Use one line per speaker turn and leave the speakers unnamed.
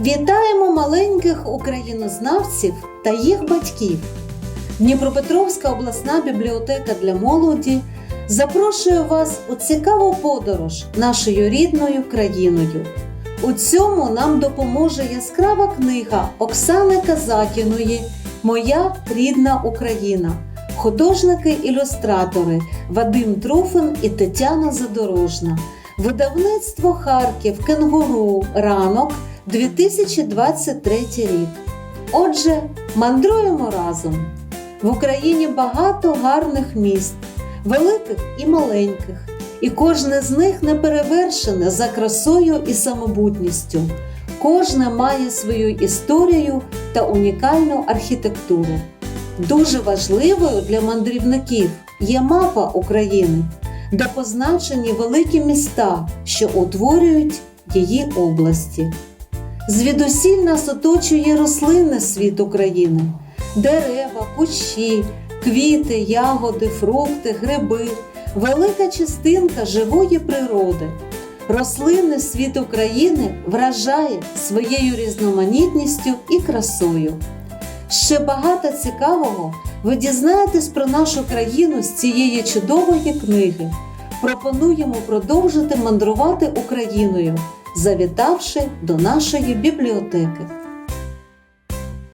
Вітаємо маленьких українознавців та їх батьків. Дніпропетровська обласна бібліотека для молоді запрошує вас у цікаву подорож нашою рідною країною. У цьому нам допоможе яскрава книга Оксани Казакіної Моя рідна Україна, художники-ілюстратори Вадим Труфин і Тетяна Задорожна. Видавництво Харків Кенгуру Ранок 2023 рік. Отже, мандруємо разом. В Україні багато гарних міст, великих і маленьких, і кожне з них не перевершене за красою і самобутністю. Кожне має свою історію та унікальну архітектуру. Дуже важливою для мандрівників є мапа України, де позначені великі міста, що утворюють її області. Звідусіль нас оточує рослинний світ України, дерева, кущі, квіти, ягоди, фрукти, гриби, велика частинка живої природи. Рослинний світ України вражає своєю різноманітністю і красою. Ще багато цікавого ви дізнаєтесь про нашу країну з цієї чудової книги. Пропонуємо продовжити мандрувати Україною, завітавши до нашої бібліотеки.